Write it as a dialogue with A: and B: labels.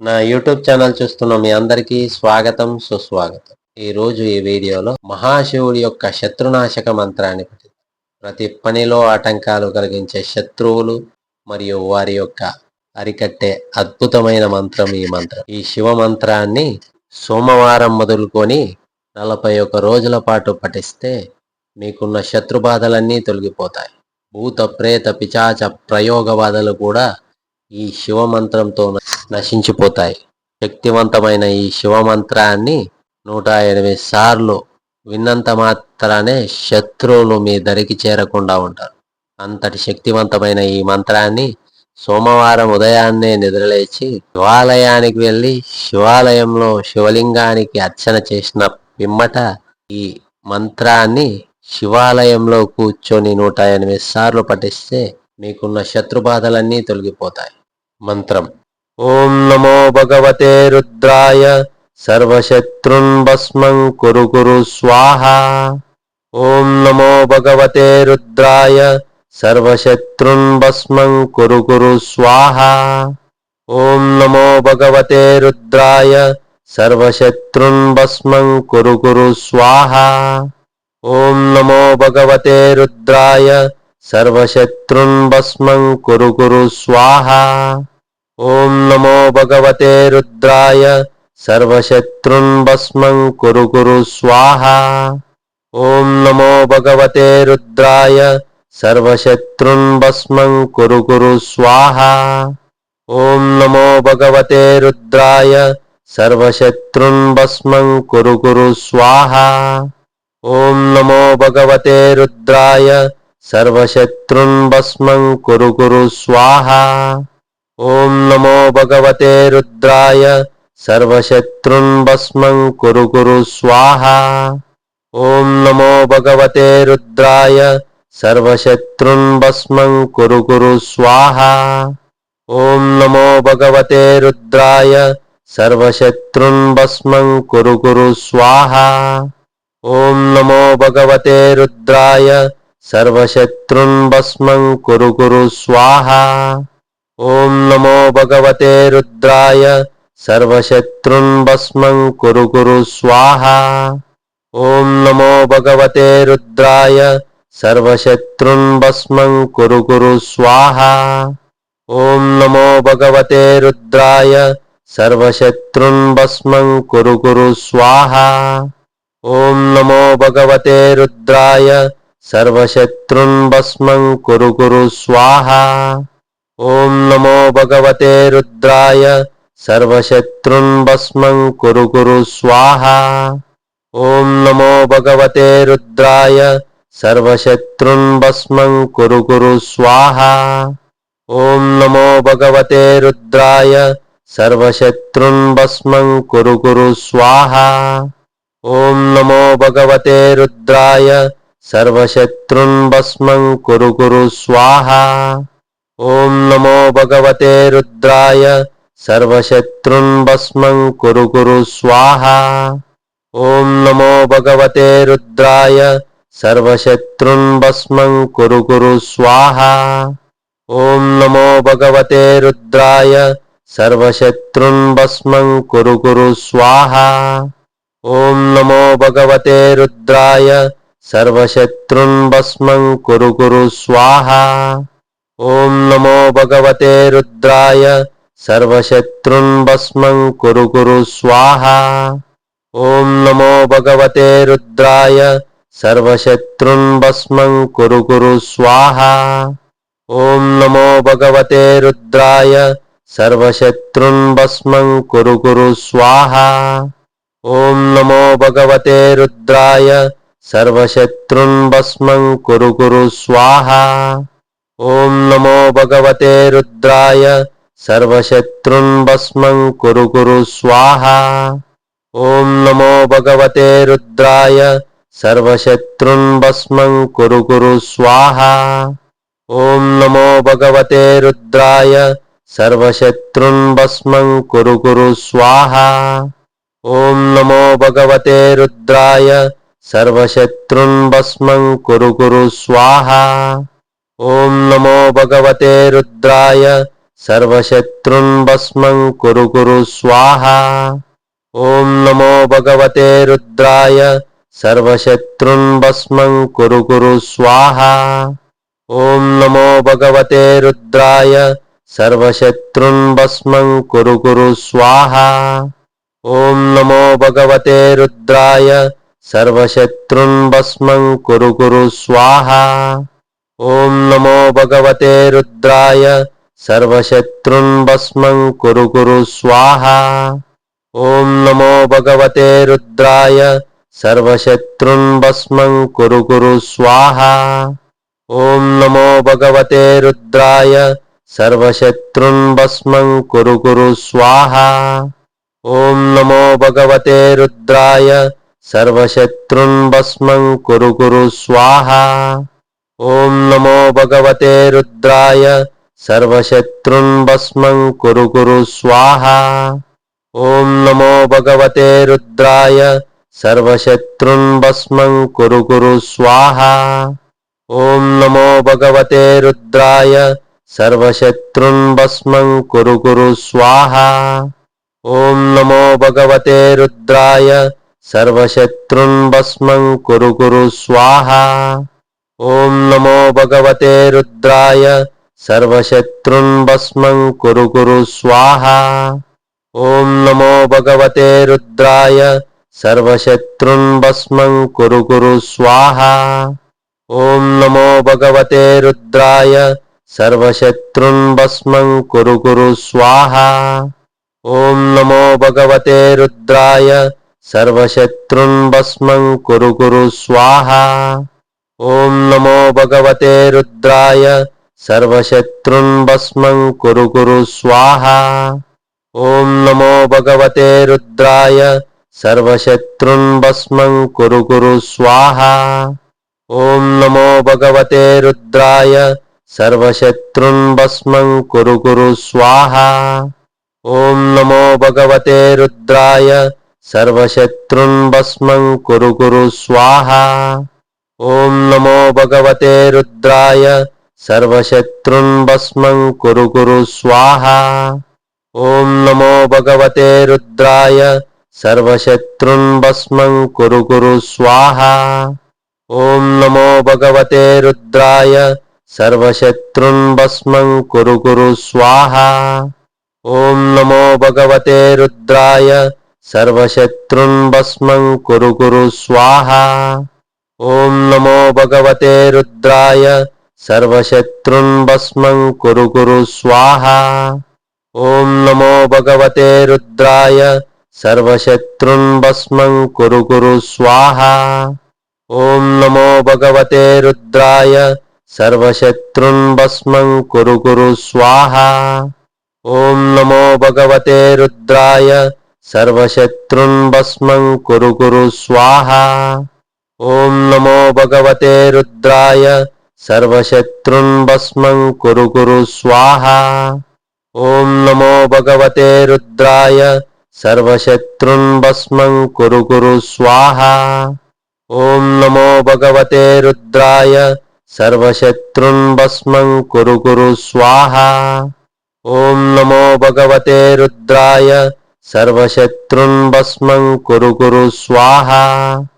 A: నా YouTube channel చూస్తున్న మీ అందరికీ స్వాగతం సుస్వాగతం. ఈ రోజు ఈ వీడియోలో మహాశివుడి యొక్క శత్రునాశక మంత్రాన్ని ప్రతి పనిలో ఆటంకాలు కలిగించే శత్రువులు మరియు వారి యొక్క అరికట్టే అద్భుతమైన మంత్రం ఈ మంత్రం. ఈ శివ మంత్రాన్ని సోమవారం మొదలుకొని నలభై ఒక్క రోజుల పాటు పఠిస్తే మీకున్న శత్రు బాధలన్నీ తొలగిపోతాయి. భూత ప్రేత పిచాచ ప్రయోగ బాధలు కూడా ఈ శివ మంత్రంతో నశించిపోతాయి. శక్తివంతమైన ఈ శివ మంత్రాన్ని నూట ఎనిమిది సార్లు విన్నంత మాత్రానే శత్రువులు మీ దరికి చేరకుండా ఉంటారు. అంతటి శక్తివంతమైన ఈ మంత్రాన్ని సోమవారం ఉదయాన్నే నిద్రలేచి శివాలయానికి వెళ్ళి శివాలయంలో శివలింగానికి అర్చన చేసిన పిమ్మట ఈ మంత్రాన్ని శివాలయంలో కూర్చొని నూట ఎనిమిది సార్లు పఠిస్తే మీకున్న శత్రు బాధలన్నీ తొలగిపోతాయి. మంత్రం. ఓం నమో భగవతే రుద్రాయ సర్వశత్రున్ భస్మం కురు కురు స్వాహ. ఓం నమో భగవతే రుద్రాయ సర్వశత్రున్ భస్మం కురు కురు స్వాహ. ఓం నమో భగవతే రుద్రాయ సర్వశత్రున్ భస్మం కురు కురు స్వాహ. ఓం నమో భగవతే రుద్రాయ సర్వశత్రున్ భస్మం కురు కురు స్వాహ. ఓం నమో భగవతే రుద్రాయ సర్వశత్రున్ భస్మం కురు కురు స్వాహ. ఓం నమో భగవతే రుద్రాయ సర్వశత్రున్ భస్మం కురు కురు స్వాహ. ఓం నమో భగవతే రుద్రాయ సర్వశత్రున్ భస్మం కురు కురు స్వాహ. ఓం నమో భగవతే రుద్రాయ సర్వశత్రున్ భస్మం కురు కురు స్వాహ. ఓం నమో భగవతే రుద్రాయ సర్వశత్రున్ భస్మం కురు కురు స్వాహ. ఓం నమో భగవతే రుద్రాయ సర్వశత్రున్ భస్మం కురు కురు స్వాహ. ఓం నమో భగవతే రుద్రాయ సర్వశత్రున్ భస్మం కురు కురు స్వాహ. ఓం నమో భగవతే రుద్రాయ సర్వశత్రున్ భస్మం కురు కురు స్వాహ. ఓం నమో భగవతే రుద్రాయ సర్వశత్రున్ భస్మం కురు కురు స్వాహ. ఓం నమో భగవతే రుద్రాయ సర్వశత్రున్ భస్మం కురు కురు స్వాహ. ఓం నమో భగవతే రుద్రాయ సర్వశత్రున్ భస్మం కురు కురు స్వాహ. ఓం నమో భగవతే రుద్రాయ సర్వశత్రున్ భస్మం కురు కురు స్వాహ. ఓం నమో భగవతే రుద్రాయ సర్వశత్రున్ భస్మం కురు కురు స్వాహ. ఓం నమో భగవతే రుద్రాయ సర్వశత్రున్ భస్మం కురు కురు స్వాహ. ఓం నమో భగవతే రుద్రాయ సర్వశత్రున్ భస్మం కురు కురు స్వాహ. ఓం నమో భగవతే రుద్రాయ సర్వశత్రున్ భస్మం కురు కురు స్వాహ. ఓం నమో భగవతే రుద్రాయ సర్వశత్రున్ భస్మం కురు కురు స్వాహ. ఓం నమో భగవతే రుద్రాయ సర్వశత్రున్ భస్మం కురు కురు స్వాహ. ఓం నమో భగవతే రుద్రాయ సర్వశత్రున్ భస్మం కురు కురు స్వాహ. ఓం నమో భగవతే రుద్రాయ సర్వశత్రున్ భస్మం కురు కురు స్వాహ. ఓం నమో భగవతే రుద్రాయ సర్వశత్రున్ భస్మం కురు కురు స్వాహ. ఓం నమో భగవతే రుద్రాయ సర్వశత్రున్ భస్మం కురు కురు స్వాహ. ఓం నమో భగవతే రుద్రాయ సర్వశత్రున్ భస్మం కురు కురు స్వాహ. ఓం నమో భగవతే రుద్రాయ సర్వశత్రున్ భస్మం కురు కురు స్వాహ. ఓం నమో భగవతే రుద్రాయ సర్వశత్రున్ భస్మం కురు కురు స్వాహ. ఓం నమో భగవతే రుద్రాయ సర్వశత్రున్ భస్మం కురు కురు స్వాహ. ఓం నమో భగవతే రుద్రాయ సర్వశత్రున్ భస్మం కురు కురు స్వాహ. ఓం నమో భగవతే రుద్రాయ సర్వశత్రున్ భస్మం కురు కురు స్వాహ. ఓం నమో భగవతే రుద్రాయ సర్వశత్రున్ భస్మం కురు కురు స్వాహ. ఓం నమో భగవతే రుద్రాయ సర్వశత్రున్ భస్మం కురు కురు స్వాహ. ఓం నమో భగవతే రుద్రాయ సర్వశత్రున్ భస్మం కురు కురు స్వాహ. ఓం నమో భగవతే రుద్రాయ సర్వశత్రున్ భస్మం కురు కురు స్వాహ. ఓం నమో భగవతే రుద్రాయ సర్వశత్రున్ భస్మం కురు కురు స్వాహ. ఓం నమో భగవతే రుద్రాయ సర్వశత్రున్ భస్మం కురు కురు స్వాహ. ఓం నమో భగవతే రుద్రాయ సర్వశత్రున్ భస్మం కురు కురు స్వాహ. ఓం నమో భగవతే రుద్రాయ సర్వశత్రున్ భస్మం కురు కురు స్వాహ. ఓం నమో భగవతే రుద్రాయ సర్వశత్రున్ భస్మం కురు కురు స్వాహ. ఓం నమో భగవతే రుద్రాయ సర్వశత్రున్ భస్మం కురు కురు స్వాహ. ఓం నమో భగవతే రుద్రాయ సర్వశత్రున్ భస్మం కురు కురు స్వాహ. ఓం నమో భగవతే రుద్రాయ సర్వశత్రున్ భస్మం కురు కురు స్వాహ. ఓం నమో భగవతే రుద్రాయ సర్వశత్రున్ భస్మం కురు కురు స్వాహ. ఓం నమో భగవతే రుద్రాయ సర్వశత్రున్ భస్మం కురు కురు స్వాహ. ఓం నమో భగవతే రుద్రాయ సర్వశత్రున్ భస్మం కురు కురు స్వాహ. ఓం నమో భగవతే రుద్రాయ సర్వశత్రున్ భస్మం కురు కురు స్వాహ. ఓం నమో భగవతే రుద్రాయ సర్వశత్రున్ భస్మం కురు కురు స్వాహ. ఓం నమో భగవతే రుద్రాయ సర్వశత్రున్ భస్మం కురు కురు స్వాహ. ఓం నమో భగవతే రుద్రాయ సర్వశత్రున్ భస్మం కురు కురు స్వాహ. ఓం నమో భగవతే రుద్రాయ సర్వశత్రున్ భస్మం కురు కురు స్వాహ. ఓం నమో భగవతే రుద్రాయ సర్వశత్రున్ భస్మం కురు కురు స్వాహ. ఓం నమో భగవతే రుద్రాయ సర్వశత్రున్ భస్మం కురు కురు స్వాహ. ఓం నమో భగవతే రుద్రాయ సర్వశత్రున్ భస్మం కురు కురు స్వాహ. ఓం నమో భగవతే రుద్రాయ సర్వశత్రున్ భస్మం కురు కురు స్వాహ. ఓం నమో భగవతే రుద్రాయ సర్వశత్రున్ భస్మం కురు కురు స్వాహ. ఓం నమో భగవతే రుద్రాయ సర్వశత్రున్ భస్మం కురు కురు స్వాహ. ఓం నమో భగవతే రుద్రాయ సర్వశత్రున్ భస్మం కురు కురు స్వాహ. ఓం నమో భగవతే రుద్రాయ సర్వశత్రున్ భస్మం కురు కురు స్వాహ. ఓం నమో భగవతే రుద్రాయ సర్వశత్రున్ భస్మం కురు కురు స్వాహ. ఓం నమో భగవతే రుద్రాయ సర్వశత్రున్ భస్మం కురు కురు స్వాహ. ఓం నమో భగవతే రుద్రాయ సర్వశత్రున్ భస్మం కురు కురు స్వాహ. ఓం నమో భగవతే రుద్రాయ సర్వశత్రున్ భస్మం కురు కురు స్వాహ. కురు కురు స్వాహ